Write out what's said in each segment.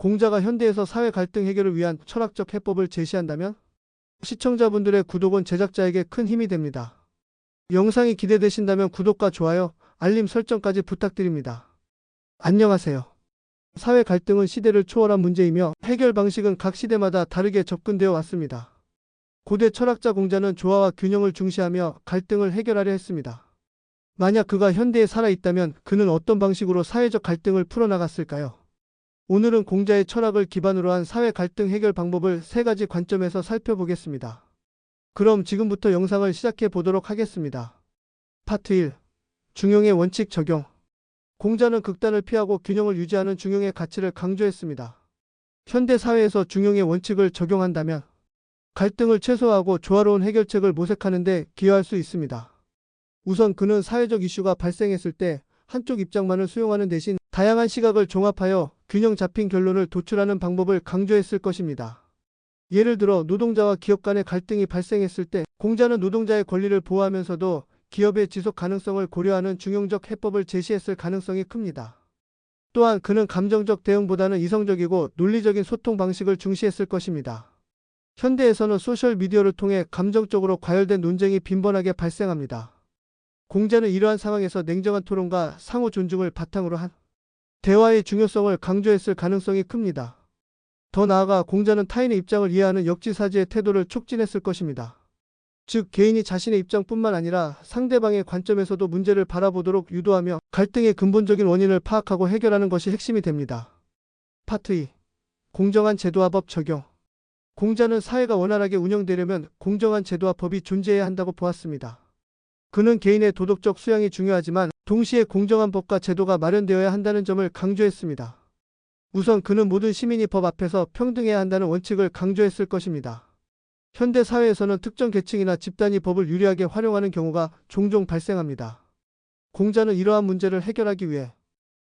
공자가 현대에서 사회 갈등 해결을 위한 철학적 해법을 제시한다면 시청자분들의 구독은 제작자에게 큰 힘이 됩니다. 영상이 기대되신다면 구독과 좋아요, 알림 설정까지 부탁드립니다. 안녕하세요. 사회 갈등은 시대를 초월한 문제이며 해결 방식은 각 시대마다 다르게 접근되어 왔습니다. 고대 철학자 공자는 조화와 균형을 중시하며 갈등을 해결하려 했습니다. 만약 그가 현대에 살아있다면 그는 어떤 방식으로 사회적 갈등을 풀어나갔을까요? 오늘은 공자의 철학을 기반으로 한 사회 갈등 해결 방법을 세 가지 관점에서 살펴보겠습니다. 그럼 지금부터 영상을 시작해 보도록 하겠습니다. 파트 1. 중용의 원칙 적용. 공자는 극단을 피하고 균형을 유지하는 중용의 가치를 강조했습니다. 현대 사회에서 중용의 원칙을 적용한다면 갈등을 최소화하고 조화로운 해결책을 모색하는 데 기여할 수 있습니다. 우선 그는 사회적 이슈가 발생했을 때 한쪽 입장만을 수용하는 대신 다양한 시각을 종합하여 균형 잡힌 결론을 도출하는 방법을 강조했을 것입니다. 예를 들어 노동자와 기업 간의 갈등이 발생했을 때 공자는 노동자의 권리를 보호하면서도 기업의 지속 가능성을 고려하는 중용적 해법을 제시했을 가능성이 큽니다. 또한 그는 감정적 대응보다는 이성적이고 논리적인 소통 방식을 중시했을 것입니다. 현대에서는 소셜미디어를 통해 감정적으로 과열된 논쟁이 빈번하게 발생합니다. 공자는 이러한 상황에서 냉정한 토론과 상호 존중을 바탕으로 한 대화의 중요성을 강조했을 가능성이 큽니다. 더 나아가 공자는 타인의 입장을 이해하는 역지사지의 태도를 촉진했을 것입니다. 즉 개인이 자신의 입장뿐만 아니라 상대방의 관점에서도 문제를 바라보도록 유도하며 갈등의 근본적인 원인을 파악하고 해결하는 것이 핵심이 됩니다. 파트 2. 공정한 제도와 법 적용. 공자는 사회가 원활하게 운영되려면 공정한 제도와 법이 존재해야 한다고 보았습니다. 그는 개인의 도덕적 수양이 중요하지만 동시에 공정한 법과 제도가 마련되어야 한다는 점을 강조했습니다. 우선 그는 모든 시민이 법 앞에서 평등해야 한다는 원칙을 강조했을 것입니다. 현대 사회에서는 특정 계층이나 집단이 법을 유리하게 활용하는 경우가 종종 발생합니다. 공자는 이러한 문제를 해결하기 위해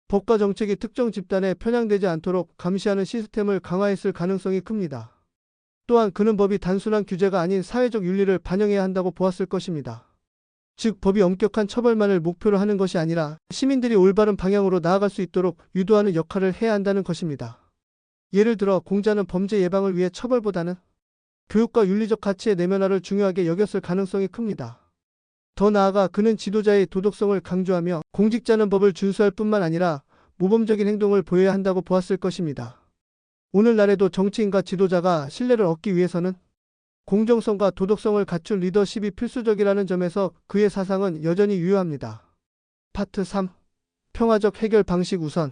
법과 정책이 특정 집단에 편향되지 않도록 감시하는 시스템을 강화했을 가능성이 큽니다. 또한 그는 법이 단순한 규제가 아닌 사회적 윤리를 반영해야 한다고 보았을 것입니다. 즉 법이 엄격한 처벌만을 목표로 하는 것이 아니라 시민들이 올바른 방향으로 나아갈 수 있도록 유도하는 역할을 해야 한다는 것입니다. 예를 들어 공자는 범죄 예방을 위해 처벌보다는 교육과 윤리적 가치의 내면화를 중요하게 여겼을 가능성이 큽니다. 더 나아가 그는 지도자의 도덕성을 강조하며 공직자는 법을 준수할 뿐만 아니라 모범적인 행동을 보여야 한다고 보았을 것입니다. 오늘날에도 정치인과 지도자가 신뢰를 얻기 위해서는 공정성과 도덕성을 갖춘 리더십이 필수적이라는 점에서 그의 사상은 여전히 유효합니다. 파트 3. 평화적 해결 방식 우선.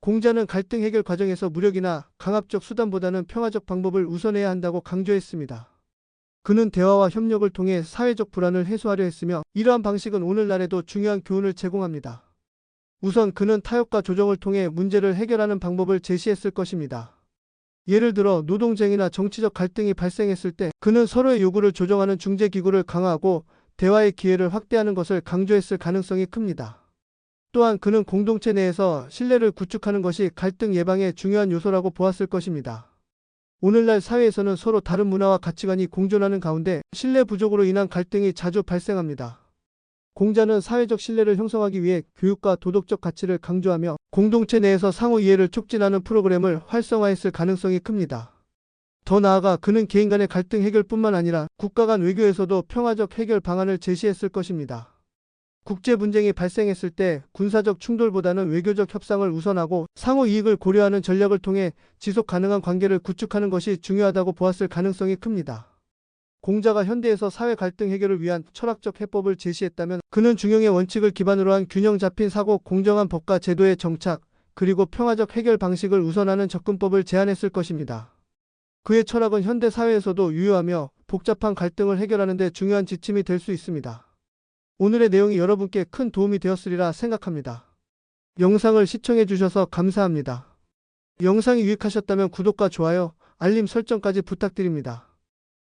공자는 갈등 해결 과정에서 무력이나 강압적 수단보다는 평화적 방법을 우선해야 한다고 강조했습니다. 그는 대화와 협력을 통해 사회적 불안을 해소하려 했으며 이러한 방식은 오늘날에도 중요한 교훈을 제공합니다. 우선 그는 타협과 조정을 통해 문제를 해결하는 방법을 제시했을 것입니다. 예를 들어 노동쟁이나 정치적 갈등이 발생했을 때 그는 서로의 요구를 조정하는 중재기구를 강화하고 대화의 기회를 확대하는 것을 강조했을 가능성이 큽니다. 또한 그는 공동체 내에서 신뢰를 구축하는 것이 갈등 예방의 중요한 요소라고 보았을 것입니다. 오늘날 사회에서는 서로 다른 문화와 가치관이 공존하는 가운데 신뢰 부족으로 인한 갈등이 자주 발생합니다. 공자는 사회적 신뢰를 형성하기 위해 교육과 도덕적 가치를 강조하며 공동체 내에서 상호 이해를 촉진하는 프로그램을 활성화했을 가능성이 큽니다. 더 나아가 그는 개인 간의 갈등 해결뿐만 아니라 국가 간 외교에서도 평화적 해결 방안을 제시했을 것입니다. 국제 분쟁이 발생했을 때 군사적 충돌보다는 외교적 협상을 우선하고 상호 이익을 고려하는 전략을 통해 지속 가능한 관계를 구축하는 것이 중요하다고 보았을 가능성이 큽니다. 공자가 현대에서 사회 갈등 해결을 위한 철학적 해법을 제시했다면 그는 중용의 원칙을 기반으로 한 균형 잡힌 사고 공정한 법과 제도의 정착 그리고 평화적 해결 방식을 우선하는 접근법을 제안했을 것입니다. 그의 철학은 현대 사회에서도 유효하며 복잡한 갈등을 해결하는 데 중요한 지침이 될 수 있습니다. 오늘의 내용이 여러분께 큰 도움이 되었으리라 생각합니다. 영상을 시청해 주셔서 감사합니다. 영상이 유익하셨다면 구독과 좋아요, 알림 설정까지 부탁드립니다.